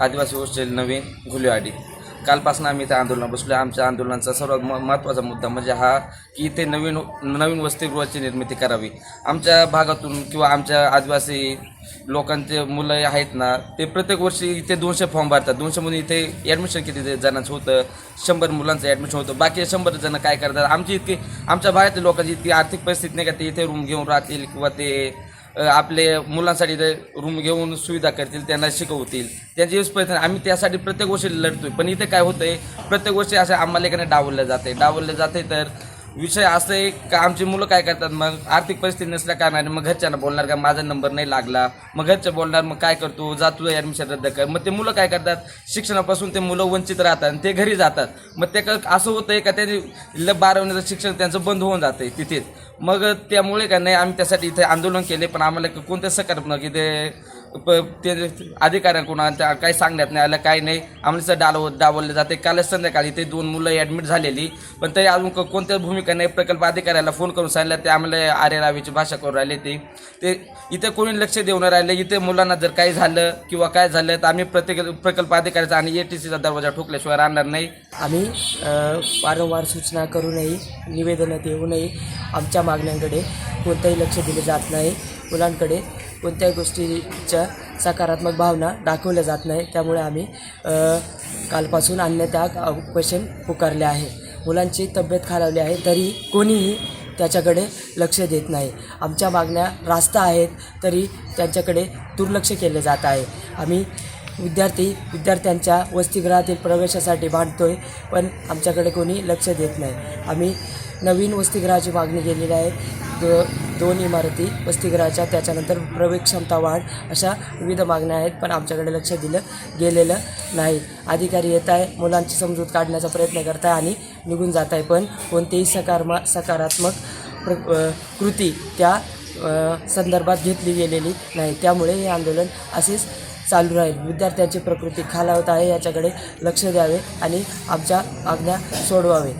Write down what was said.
आदिवासी हॉस्टेल नवीन घुलेवाडी कालपासून आम्ही इथे आंदोलन बसलो आमच्या आंदोलनाचा सर्वात म महत्त्वाचा मुद्दा म्हणजे हा की इथे नवीन नवीन वसतिगृहाची निर्मिती करावी. आमच्या भागातून किंवा आमच्या आदिवासी लोकांचे मुलं आहेत ना ते प्रत्येक वर्षी इथे दोनशे फॉर्म भरतात. दोनशेमध्ये इथे ॲडमिशन किती जणांचं होतं शंभर मुलांचं ॲडमिशन होतं. बाकी शंभर जण काय करतात? आमची इतकी आमच्या भागातील लोकांची इतकी आर्थिक परिस्थिती नाही का ते इथे रूम घेऊन राहतील किंवा ते आपले मुलांसाठी ते रूम घेऊन सुविधा करतील त्यांना शिकवतील. त्यांची हीच आम्ही त्यासाठी प्रत्येक गोष्टी लढतोय. पण इथे काय होतंय प्रत्येक गोष्टी अशा आम्हाला एकाने डावलल्या जाते डावलल्या जाते तर विषय असं आहे का आमची मुलं काय करतात? मग आर्थिक परिस्थिती नसल्या कारणाने मग घरच्यांना बोलणार का माझा नंबर नाही लागला. मग घरचे बोलणार मग काय करतो? जा तुझं ॲडमिशन रद्द कर. मग ते मुलं काय करतात? शिक्षणापासून ते मुलं वंचित राहतात आणि ते घरी जातात. मग ते क- असं आहे का त्यांनी ल बारावीचं शिक्षण त्यांचं बंद होऊन जातं आहे तिथेच. मग त्यामुळे का नाही आम्ही त्यासाठी इथे आंदोलन केले पण आम्हाला कोणत्या सकारात्मक इथे प ते अधिकाऱ्यांकडून त्या काही सांगण्यात नाही आलं काही नाही. आम्हाला डाव डावलले जाते. कालच संध्याकाळी ते दोन मुलं ॲडमिट झालेली. पण तरी अजून कोणत्याच भूमिका नाही प्रकल्प अधिकाऱ्याला फोन करून सांगितलं ते आम्हाला आर्य रावीची भाषा करून राहिले ते. ते इथे कोणी लक्ष देऊन राहिले. इथे मुलांना जर काही झालं किंवा काय झालं तर आम्ही प्रत्येक प्रकल्प अधिकाऱ्याचा आणि ए टी सीचा दरवाजा ठोकल्याशिवाय राहणार नाही. आम्ही वारंवार सूचना करूनही निवेदनं देऊनही आमच्या मागण्यांकडे कोणतंही लक्ष दिले जात नाही. मुलांकडे कोणत्याही गोष्टीच्या सकारात्मक भावना दाखवल्या जात नाही. त्यामुळे आम्ही कालपासून अन्य त्या क्वेश्चन पुकारले आहे. मुलांची तब्येत खालावली आहे तरी कोणीही त्याच्याकडे लक्ष देत नाही. आमच्या मागण्या रास्त आहेत तरी त्यांच्याकडे दुर्लक्ष केले जात आहे. आम्ही विद्यार्थी विद्यार्थ्यांच्या वसतिगृहातील प्रवेशासाठी भांडतोय पण आमच्याकडे कोणी लक्ष देत नाही. आम्ही नवीन वसतिगृहाची मागणी केलेली आहे. दोन इमारती वसतिगृहाच्या त्याच्यानंतर प्रवेश क्षमता वाढ अशा विविध मागण्या आहेत पण आमच्याकडे लक्ष दिलं गेलेलं नाही. अधिकारी येत आहे मुलांची समजूत काढण्याचा प्रयत्न करत आहे आणि निघून जात आहे पण कोणतेही सकारमा सकारात्मक प्र कृती त्या संदर्भात घेतली गेलेली नाही. त्यामुळे हे आंदोलन असेच चालू राहील. विद्यार्थ्यांची प्रकृती खालावत आहे याच्याकडे लक्ष द्यावे आणि आमच्या आज्ञा सोडवावे.